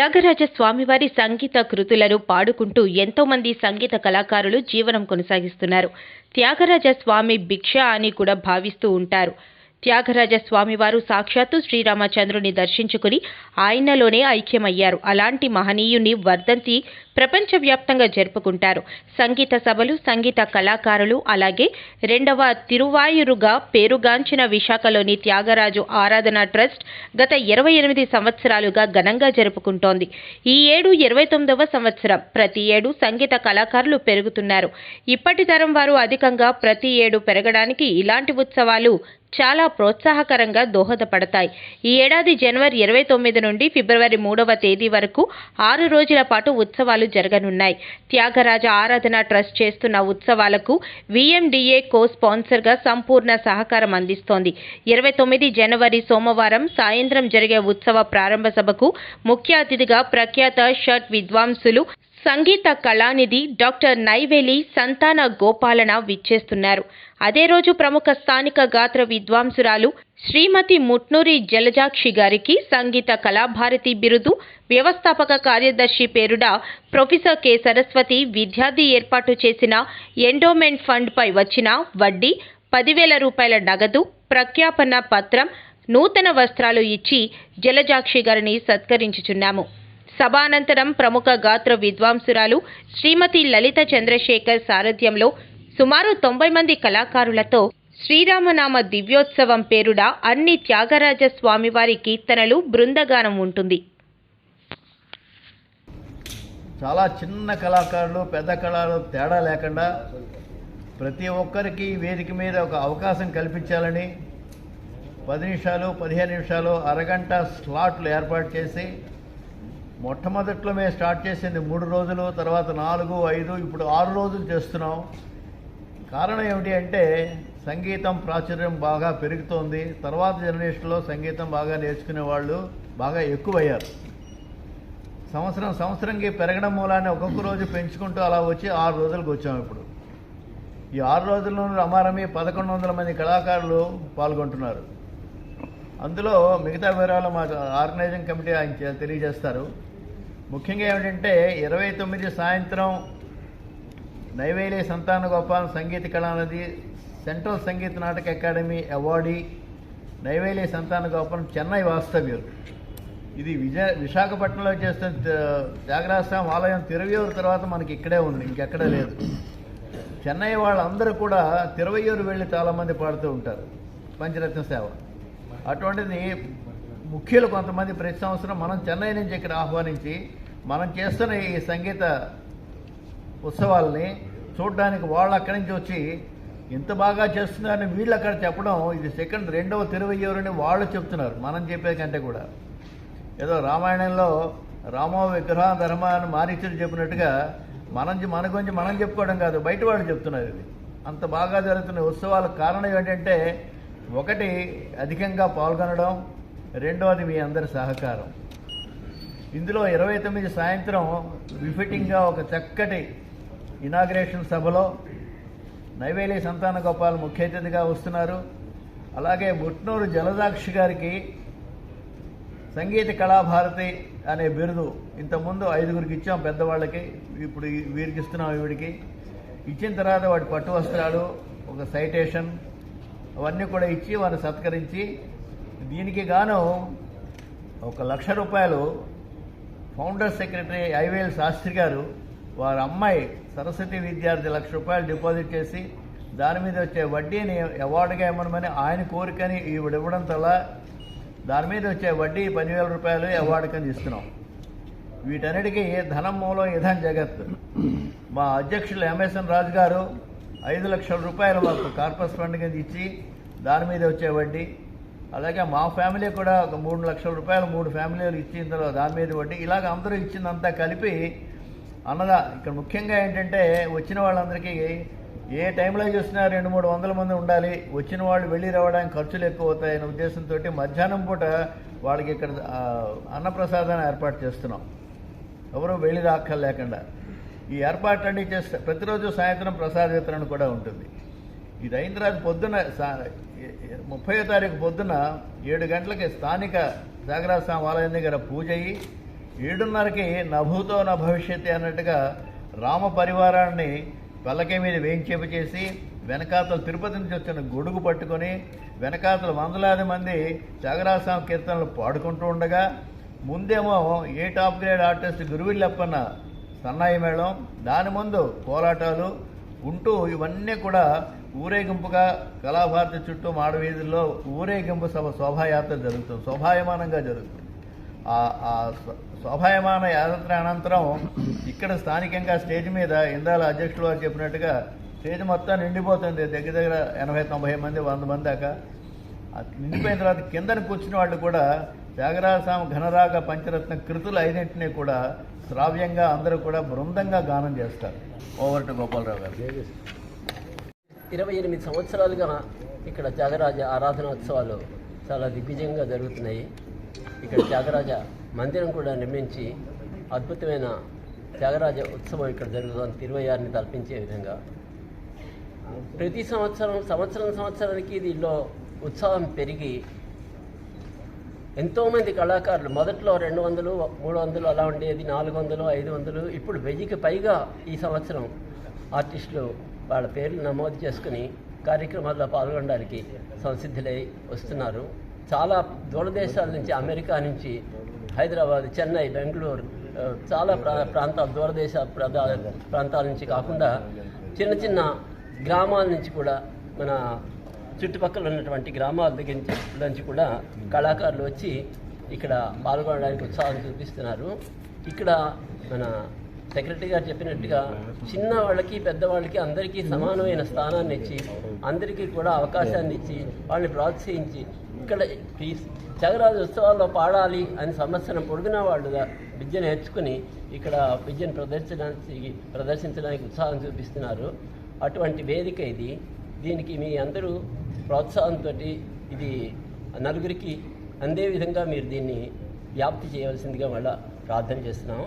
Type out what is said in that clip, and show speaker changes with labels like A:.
A: త్యాగరాజ స్వామివారి సంగీత కృతులను పాడుకుంటూ ఎంతో మంది సంగీత కళాకారులు జీవనం కొనసాగిస్తున్నారు. త్యాగరాజ స్వామి భిక్ష అని కూడా భావిస్తూ ఉంటారు. త్యాగరాజ స్వామివారు సాక్షాత్తు శ్రీరామచంద్రుని దర్శించుకుని ఆయనలోనే ఐక్యమయ్యారు. అలాంటి మహనీయుని వర్ధంతి ప్రపంచవ్యాప్తంగా జరుపుకుంటారు. సంగీత సభలు సంగీత కళాకారులు అలాగే రెండవ తిరువాయురుగా పేరుగాంచిన విశాఖలోని త్యాగరాజు ఆరాధన ట్రస్ట్ గత ఇరవై ఎనిమిది సంవత్సరాలుగా ఘనంగా జరుపుకుంటోంది. ఈ ఏడు ఇరవై తొమ్మిదవ సంవత్సరం. ప్రతి ఏడు సంగీత కళాకారులు పెరుగుతున్నారు. ఇప్పటి తరం వారు అధికంగా ప్రతి ఏడు పెరగడానికి ఇలాంటి ఉత్సవాలు చాలా ప్రోత్సాహకరంగా దోహదపడతాయి. ఈ ఏడాది జనవరి ఇరవై తొమ్మిది నుండి ఫిబ్రవరి మూడవ తేదీ వరకు ఆరు రోజుల పాటు ఉత్సవాలు జరగనున్నాయి. త్యాగరాజ ఆరాధన ట్రస్ట్ చేస్తున్న ఉత్సవాలకు విఎండిఏ కో స్పాన్సర్గా సంపూర్ణ సహకారం అందిస్తోంది. ఇరవై తొమ్మిది జనవరి సోమవారం సాయంత్రం జరిగే ఉత్సవ ప్రారంభ సభకు ముఖ్య అతిథిగా ప్రఖ్యాత షట్ విద్వాంసులు సంగీత కళానిధి డాక్టర్ నైవేలి సంతాన గోపాలన విచ్చేస్తున్నారు. అదే రోజు ప్రముఖ స్థానిక గాత్ర విద్వాంసురాలు శ్రీమతి ముట్నూరి జలజాక్షి గారికి సంగీత కళాభారతి బిరుదు వ్యవస్థాపక కార్యదర్శి పేరుడ ప్రొఫెసర్ కె సరస్వతి విద్యార్థి ఏర్పాటు చేసిన ఎండోమెంట్ ఫండ్పై వచ్చిన వడ్డీ పదివేల రూపాయల నగదు ప్రఖ్యాపన పత్రం నూతన వస్త్రాలు ఇచ్చి జలజాక్షి గారిని సత్కరించుచున్నాము. సభానంతరం ప్రముఖ గాత్ర విద్వాంసురాలు శ్రీమతి లలిత చంద్రశేఖర్ సారథ్యంలో సుమారు తొంభై మంది కళాకారులతో శ్రీరామనామ దివ్యోత్సవం పేరుడ అన్ని త్యాగరాజ స్వామివారి కీర్తనలు బృందగానం ఉంటుంది.
B: చాలా చిన్న కళాకారులు పెద్ద కళాకారులు తేడా లేకుండా ప్రతి ఒక్కరికి వేదిక మీద ఒక అవకాశం కల్పించాలని పది నిమిషాలు పదిహేను నిమిషాలు అరగంట స్లాట్లు ఏర్పాటు చేసి మొట్టమొదట్లో మేము స్టార్ట్ చేసింది మూడు రోజులు తర్వాత నాలుగు ఐదు ఇప్పుడు ఆరు రోజులు చేస్తున్నాం. కారణం ఏమిటి అంటే సంగీతం ప్రాచుర్యం బాగా పెరుగుతోంది. తర్వాత జనరేషన్లో సంగీతం బాగా నేర్చుకునే వాళ్ళు బాగా ఎక్కువయ్యారు. సంవత్సరం సంవత్సరంకి పెరగడం మూలాన్ని ఒక్కొక్క రోజు పెంచుకుంటూ అలా వచ్చి ఆరు రోజులకు వచ్చాం ఇప్పుడు. ఈ ఆరు రోజుల్లో రమారమి పదకొండు వందల మంది కళాకారులు పాల్గొంటున్నారు. అందులో మిగతా వివరాలు మా ఆర్గనైజింగ్ కమిటీ ఆయన తెలియజేస్తారు. ముఖ్యంగా ఏమిటంటే ఇరవై తొమ్మిది సాయంత్రం నైవేలి సంతాన గోపాల్ సంగీత కళానది central Sangeet Natak academy awardee Neyveli సంతాన గోపాలం చెన్నై వాస్తవ్యులు. ఇది విజయ విశాఖపట్నంలో చేస్తున్న త్యాగరాజస్వామి ఆలయం తిరువయూరు తర్వాత మనకి ఇక్కడే ఉంది ఇంకెక్కడే లేదు. చెన్నై వాళ్ళందరూ కూడా తిరువయూరు వెళ్ళి చాలామంది పాడుతూ ఉంటారు. పంచరత్న సేవ. అటువంటిది ముఖ్యులు కొంతమంది ప్రతి సంవత్సరం మనం చెన్నై నుంచి ఇక్కడ ఆహ్వానించి మనం చేస్తున్న ఈ సంగీత ఉత్సవాల్ని చూడడానికి వాళ్ళు అక్కడి నుంచి వచ్చి ఇంత బాగా చేస్తున్నారని వీళ్ళు అక్కడ చెప్పడం ఇది సెకండ్ రెండవ తిరువయ్యూరని వాళ్ళు చెప్తున్నారు మనం చెప్పే కంటే కూడా. ఏదో రామాయణంలో రామో విగ్రహ ధర్మ అని మారీచుడు చెప్పినట్టుగా మనం మన గురించి మనం చెప్పుకోవడం కాదు బయట వాళ్ళు చెప్తున్నారు ఇది. అంత బాగా జరుగుతున్న ఉత్సవాలకు కారణం ఏంటంటే ఒకటి అధికంగా పాల్గొనడం రెండవది మీ అందరి సహకారం. ఇందులో ఇరవై తొమ్మిది సాయంత్రం విఫిటింగ్గా ఒక చక్కటి ఇనాగ్రేషన్ సభలో నైవేలి సంతాన గోపాల్ ముఖ్య అతిథిగా వస్తున్నారు. అలాగే ముట్నూరు జలదాక్షి గారికి సంగీత కళాభారతి అనే బిరుదు ఇంతకుముందు ఐదుగురికి ఇచ్చాం పెద్దవాళ్ళకి ఇప్పుడు వీరికి ఇస్తున్నాం ఈవిడికి. ఇచ్చిన తర్వాత వాటి పట్టు వస్త్రాలు ఒక సైటేషన్ అవన్నీ కూడా ఇచ్చి వారిని సత్కరించి దీనికి గాను ఒక లక్ష రూపాయలు ఫౌండర్ సెక్రటరీ ఐవేల్ శాస్త్రి గారు వారి అమ్మాయి సరస్వతి విద్యార్థి లక్ష రూపాయలు డిపాజిట్ చేసి దాని మీద వచ్చే వడ్డీని అవార్డుగా ఇవ్వమని ఆయన కోరికని ఈవిడ ఇవ్వడం వల్ల దాని మీద వచ్చే వడ్డీ పదివేల రూపాయలు అవార్డు కింద ఇస్తున్నాం. వీటన్నిటికీ ధనం మూలం ఇదం జగత్. మా అధ్యక్షులు ఎంఎస్ఎన్ రాజు గారు ఐదు లక్షల రూపాయలు మాకు కార్పస్ ఫండ్ కింద ఇచ్చి దాని మీద వచ్చే వడ్డీ అలాగే మా ఫ్యామిలీ కూడా ఒక మూడు లక్షల రూపాయలు మూడు ఫ్యామిలీలు ఇచ్చిన తర్వాత దాని మీద వడ్డీ. ఇలాగ అందరూ ఇచ్చిందంతా కలిపి అన్నదా ఇక్కడ ముఖ్యంగా ఏంటంటే వచ్చిన వాళ్ళందరికీ ఏ టైంలో చూసినా రెండు మూడు వందల మంది ఉండాలి. వచ్చిన వాళ్ళు వెళ్ళి రావడానికి ఖర్చులు ఎక్కువ అవుతాయనే ఉద్దేశంతో మధ్యాహ్నం పూట వాళ్ళకి ఇక్కడ అన్నప్రసాదాన్ని ఏర్పాటు చేస్తున్నాం. ఎవరు వెళ్ళి రాక్కర్ లేకుండా ఈ ఏర్పాట్లన్నీ చేస్తే ప్రతిరోజు సాయంత్రం ప్రసాద వితరణ కూడా ఉంటుంది. ఇది అయిన తర్వాత పొద్దున ముప్పై తారీఖు పొద్దున ఏడు గంటలకి స్థానిక త్యాగరాజ స్వామి ఆలయం దగ్గర పూజ అయ్యి ఏడున్నరకి నభూతో నా భవిష్యత్తు అన్నట్టుగా రామ పరివారాన్ని పల్లకి మీద వేయించేపు చేసి వెనకాతలు తిరుపతి నుంచి వచ్చిన గొడుగు పట్టుకొని వెనకాతలు వందలాది మంది త్యాగరాజస్వామి కీర్తనలు పాడుకుంటూ ఉండగా ముందేమో ఏ టాప్ గ్రేడ్ ఆర్టిస్ట్ గురువిల్లప్పన్న సన్నాయి మేళం దాని ముందు కోలాటాలు ఉంటూ ఇవన్నీ కూడా ఊరేగింపుగా కళాభారతి చుట్టూ మాడవీధుల్లో ఊరేగింపు సభ శోభాయాత్ర జరుగుతుంది. శోభాయమానంగా జరుగుతుంది. ఆ ఆ శోభాయమాన యాత్ర అనంతరం ఇక్కడ స్థానికంగా స్టేజ్ మీద ఇందాల అధ్యక్షులు వారు చెప్పినట్టుగా స్టేజ్ మొత్తం నిండిపోతుంది. దగ్గర దగ్గర ఎనభై తొంభై మంది వంద మంది దాకా. నిండిపోయిన తర్వాత కిందన కూర్చున్న వాళ్ళు కూడా త్యాగరాజస్వామి ఘనరాగ పంచరత్న కృతులు ఐదింటిని కూడా శ్రావ్యంగా అందరూ కూడా బృందంగా గానం చేస్తారు. ఓవర్ టు గోపాలరావు గారు.
C: ఇరవై ఎనిమిది సంవత్సరాలుగా ఇక్కడ త్యాగరాజ ఆరాధనోత్సవాలు చాలా దిగ్విజయంగా జరుగుతున్నాయి. ఇక్కడ త్యాగరాజ మందిరం కూడా నిర్మించి అద్భుతమైన త్యాగరాజ ఉత్సవం ఇక్కడ జరుగుతుంది. ఇరవై ఆరుని తలపించే విధంగా. ప్రతి సంవత్సరం సంవత్సరం సంవత్సరానికి దీనిలో ఉత్సాహం పెరిగి ఎంతోమంది కళాకారులు మొదట్లో రెండు వందలు మూడు వందలు అలా ఉండేది నాలుగు వందలు ఐదు వందలు ఇప్పుడు వెయ్యికి పైగా ఈ సంవత్సరం ఆర్టిస్టులు వాళ్ళ పేర్లు నమోదు చేసుకుని కార్యక్రమాల్లో పాల్గొనడానికి సంసిద్ధులై వస్తున్నారు. చాలా దూరదేశాల నుంచి అమెరికా నుంచి హైదరాబాద్ చెన్నై బెంగళూరు చాలా ప్రా ప్రాంతాలు దూరదేశ ప్రాంతాల నుంచి కాకుండా చిన్న చిన్న గ్రామాల నుంచి కూడా మన చుట్టుపక్కల ఉన్నటువంటి గ్రామాల దగ్గర నుంచి కూడా కళాకారులు వచ్చి ఇక్కడ పాల్గొనడానికి ఉత్సాహం చూపిస్తున్నారు. ఇక్కడ మన సెక్రటరీ గారు చెప్పినట్టుగా చిన్న వాళ్ళకి పెద్దవాళ్ళకి అందరికీ సమానమైన స్థానాన్ని ఇచ్చి అందరికీ కూడా అవకాశాన్ని ఇచ్చి వాళ్ళని ప్రోత్సహించి ఇక్కడ ప్లీజ్ త్యాగరాజ ఉత్సవాల్లో పాడాలి అని సంవత్సరం పొడుగున వాళ్ళుగా విద్య నేర్చుకుని ఇక్కడ విద్యను ప్రదర్శించడానికి ప్రదర్శించడానికి ఉత్సాహం చూపిస్తున్నారు. అటువంటి వేదిక ఇది. దీనికి మీ అందరూ ప్రోత్సాహంతో ఇది నలుగురికి అందే విధంగా మీరు దీన్ని వ్యాప్తి చేయవలసిందిగా మళ్ళా ప్రార్థన చేస్తున్నాం.